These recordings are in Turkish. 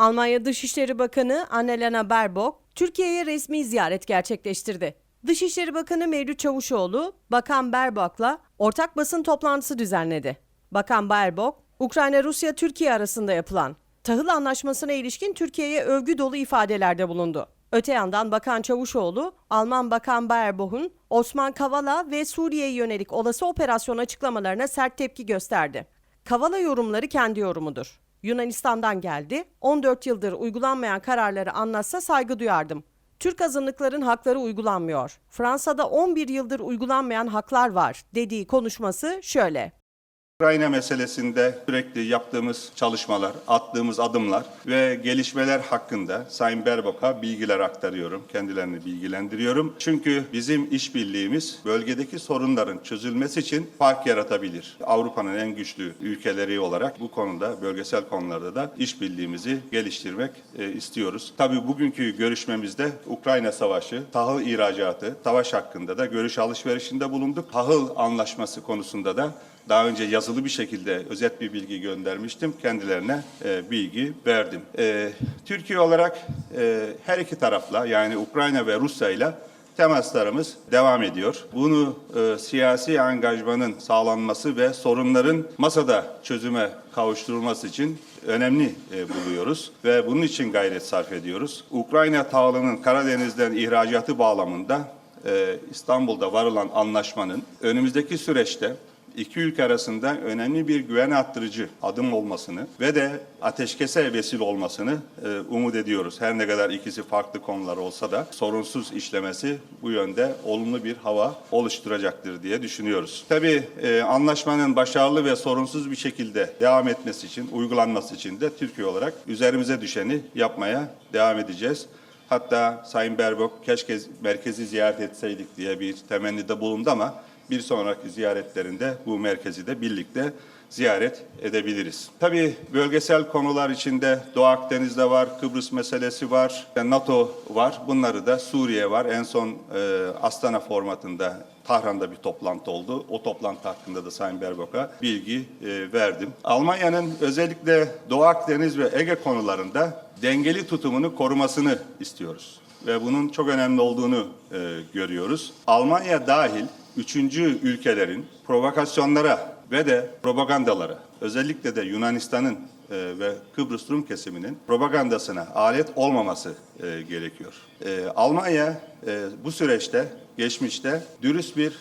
Almanya Dışişleri Bakanı Annalena Baerbock, Türkiye'ye resmi ziyaret gerçekleştirdi. Dışişleri Bakanı Mevlüt Çavuşoğlu, Bakan Baerbock'la ortak basın toplantısı düzenledi. Bakan Baerbock, Ukrayna-Rusya-Türkiye arasında yapılan tahıl anlaşmasına ilişkin Türkiye'ye övgü dolu ifadelerde bulundu. Öte yandan Bakan Çavuşoğlu, Alman Bakan Baerbock'un Osman Kavala ve Suriye'ye yönelik olası operasyon açıklamalarına sert tepki gösterdi. Kavala yorumları kendi yorumudur. Yunanistan'dan geldi, 14 yıldır uygulanmayan kararları anlatsa saygı duyardım. Türk azınlıkların hakları uygulanmıyor. Fransa'da 11 yıldır uygulanmayan haklar var dediği konuşması şöyle. Ukrayna meselesinde sürekli yaptığımız çalışmalar, attığımız adımlar ve gelişmeler hakkında Sayın Berbok'a bilgiler aktarıyorum, kendilerini bilgilendiriyorum. Çünkü bizim işbirliğimiz bölgedeki sorunların çözülmesi için fark yaratabilir. Avrupa'nın en güçlü ülkeleri olarak bu konuda, bölgesel konularda da işbirliğimizi geliştirmek e, istiyoruz. Tabii bugünkü görüşmemizde Ukrayna Savaşı, tahıl ihracatı, savaş hakkında da görüş alışverişinde bulunduk. Tahıl anlaşması konusunda da daha önce yazılı bir şekilde özet bir bilgi göndermiştim. Kendilerine e, bilgi verdim. E, Türkiye olarak e, her iki tarafla yani Ukrayna ve Rusya ile temaslarımız devam ediyor. Bunu e, siyasi angajmanın sağlanması ve sorunların masada çözüme kavuşturulması için önemli e, buluyoruz ve bunun için gayret sarf ediyoruz. Ukrayna tahılının Karadeniz'den ihracatı bağlamında e, İstanbul'da varılan anlaşmanın önümüzdeki süreçte iki ülke arasında önemli bir güven arttırıcı adım olmasını ve de ateşkese vesile olmasını e, umut ediyoruz. Her ne kadar ikisi farklı konular olsa da sorunsuz işlemesi bu yönde olumlu bir hava oluşturacaktır diye düşünüyoruz. Tabii e, anlaşmanın başarılı ve sorunsuz bir şekilde devam etmesi için, uygulanması için de Türkiye olarak üzerimize düşeni yapmaya devam edeceğiz. Hatta Sayın Berbok keşke merkezi ziyaret etseydik diye bir temennide bulundu ama bir sonraki ziyaretlerinde bu merkezi de birlikte ziyaret edebiliriz. Tabii bölgesel konular içinde Doğu Akdeniz'de var, Kıbrıs meselesi var, NATO var. Bunları da Suriye var. En son e, Astana formatında Tahran'da bir toplantı oldu. O toplantı hakkında da Sayın Berbok'a bilgi e, verdim. Almanya'nın özellikle Doğu Akdeniz ve Ege konularında dengeli tutumunu korumasını istiyoruz. Ve bunun çok önemli olduğunu e, görüyoruz. Almanya dahil üçüncü ülkelerin provokasyonlara ve de propagandalara, özellikle de Yunanistan'ın e, ve Kıbrıs Rum kesiminin propagandasına alet olmaması e, gerekiyor. E, Almanya bu süreçte, geçmişte dürüst bir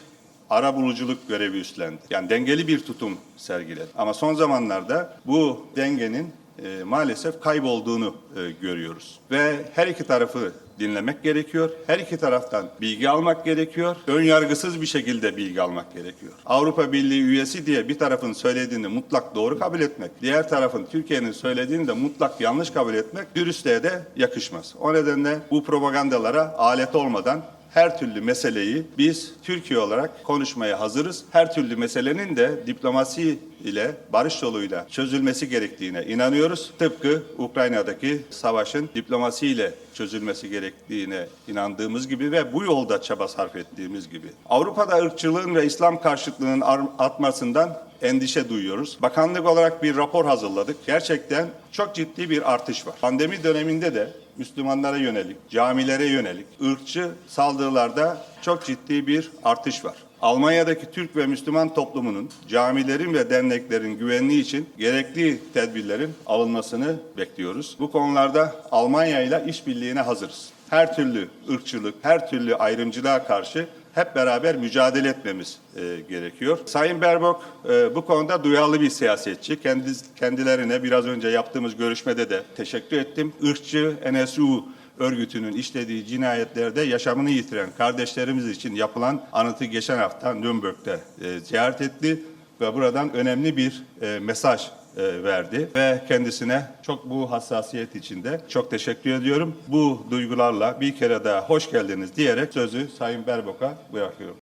ara buluculuk görevi üstlendi. Yani dengeli bir tutum sergiledi. Ama son zamanlarda bu dengenin e, maalesef kaybolduğunu e, görüyoruz. Ve her iki tarafı dinlemek gerekiyor. Her iki taraftan bilgi almak gerekiyor. Ön yargısız bir şekilde bilgi almak gerekiyor. Avrupa Birliği üyesi diye bir tarafın söylediğini mutlak doğru kabul etmek, diğer tarafın Türkiye'nin söylediğini de mutlak yanlış kabul etmek dürüstlüğe de yakışmaz. O nedenle bu propagandalara alet olmadan her türlü meseleyi biz Türkiye olarak konuşmaya hazırız. Her türlü meselenin de diplomasi ile barış yoluyla çözülmesi gerektiğine inanıyoruz. Tıpkı Ukrayna'daki savaşın diplomasiyle çözülmesi gerektiğine inandığımız gibi ve bu yolda çaba sarf ettiğimiz gibi. Avrupa'da ırkçılığın ve İslam karşıtlığının ar- artmasından endişe duyuyoruz. Bakanlık olarak bir rapor hazırladık. Gerçekten çok ciddi bir artış var. Pandemi döneminde de Müslümanlara yönelik, camilere yönelik ırkçı saldırılarda çok ciddi bir artış var. Almanya'daki Türk ve Müslüman toplumunun camilerin ve derneklerin güvenliği için gerekli tedbirlerin alınmasını bekliyoruz. Bu konularda Almanya ile işbirliğine hazırız. Her türlü ırkçılık, her türlü ayrımcılığa karşı hep beraber mücadele etmemiz e, gerekiyor. Sayın Berbok e, bu konuda duyarlı bir siyasetçi. Kendi, kendilerine biraz önce yaptığımız görüşmede de teşekkür ettim. Irkçı NSU örgütünün işlediği cinayetlerde yaşamını yitiren kardeşlerimiz için yapılan anıtı geçen hafta Nürnberg'de e, ziyaret etti ve buradan önemli bir e, mesaj e, verdi ve kendisine çok bu hassasiyet içinde çok teşekkür ediyorum. Bu duygularla bir kere daha hoş geldiniz diyerek sözü Sayın Berbok'a bırakıyorum.